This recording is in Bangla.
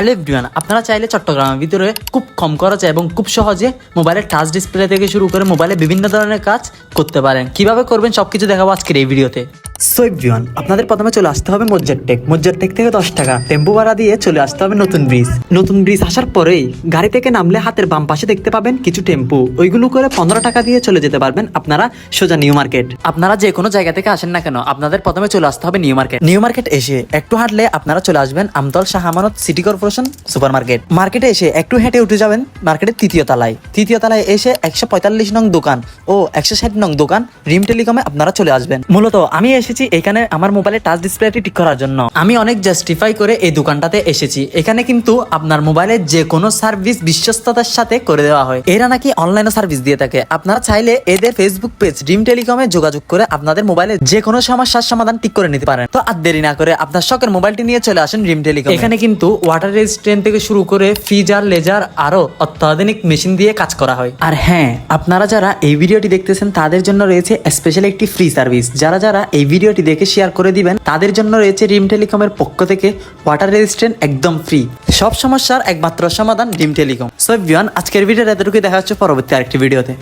হ্যালো এভরিওয়ান আপনারা চাইলে চট্টগ্রামের ভিতরে খুব কম খরচে এবং খুব সহজে মোবাইলের টাচ ডিসপ্লে থেকে শুরু করে মোবাইলে বিভিন্ন ধরনের কাজ করতে পারেন। কীভাবে করবেন সব কিছু দেখাবো আজকের এই ভিডিওতে সো আপনাদের প্রথমে চলে আসতে হবে মজ্জার টেক মজ্জার টেক থেকে দশ টাকা, টেম্পো ভাড়া দিয়ে চলে আসতে হবে নতুন ব্রিজ। নতুন ব্রিজ আসার পরেই গাড়ি থেকে নামলে হাতের বাম পাশে দেখতে পাবেন কিছু টেম্পু। ওইগুলো করে পনেরো টাকা দিয়ে চলে যেতে পারবেন আপনারা সোজা নিউ মার্কেট। আপনারা যে কোনো জায়গা থেকে আসেন না কেন, আপনাদের প্রথমে চলে আসতে হবে নিউ মার্কেট। নিউ মার্কেট এসে একটু হাঁটলে আপনারা চলে আসবেন Amtal Shah Amanat city corporation super market. মার্কেটে এসে একটু হেঁটে উঠে যাবেন মার্কেটের তৃতীয় তলায়। তৃতীয় তলায় এসে একশো পঁয়তাল্লিশ নং দোকান ও একশো ষাট নং দোকান রিম টেলিকমে আপনারা চলে আসবেন। মূলত আমি এসেছি এখানে আমার মোবাইলের টাচ ডিসপ্লেটি ঠিক করার জন্য। আমি অনেক জাস্টিফাই করে এই দোকানটাতে এসেছি। এখানে কিন্তু আপনার মোবাইলের যে কোনো সার্ভিস বিশ্বস্ততার সাথে করে দেওয়া হয়। এরা নাকি অনলাইনে সার্ভিস দিয়ে থাকে। আপনারা চাইলে এদের ফেসবুক পেজ ড্রিম টেলিকমে যোগাযোগ করে আপনাদের মোবাইলে যে কোনো সমস্যার সমাধান ঠিক করে নিতে পারেন। তো আর দেরি না করে আপনার শখের মোবাইলটি নিয়ে চলে আসেন ড্রিম টেলিকম এখানে কিন্তু ওয়াটার রেজিস্ট্যান্ট থেকে শুরু করে ফ্রিজার লেজার আরও অত্যাধুনিক মেশিন দিয়ে কাজ করা হয়। আর হ্যাঁ আপনারা যারা এই ভিডিওটি দেখতেছেন তাদের জন্য রয়েছে স্পেশাল একটি ফ্রি সার্ভিস যারা যারা এই ভিডিওটি দেখে শেয়ার করে দিবেন। তাদের জন্য রয়েছে রিম টেলিকমের পক্ষ থেকে ওয়াটার রেজিস্ট্যান্ট একদম ফ্রি সব সমস্যার একমাত্র সমাধান ডিম টেলিকম সো বিয়ান আজকের ভিডিওটা এতটুকু দেখা হচ্ছে পরবর্তী আরেকটি ভিডিওতে।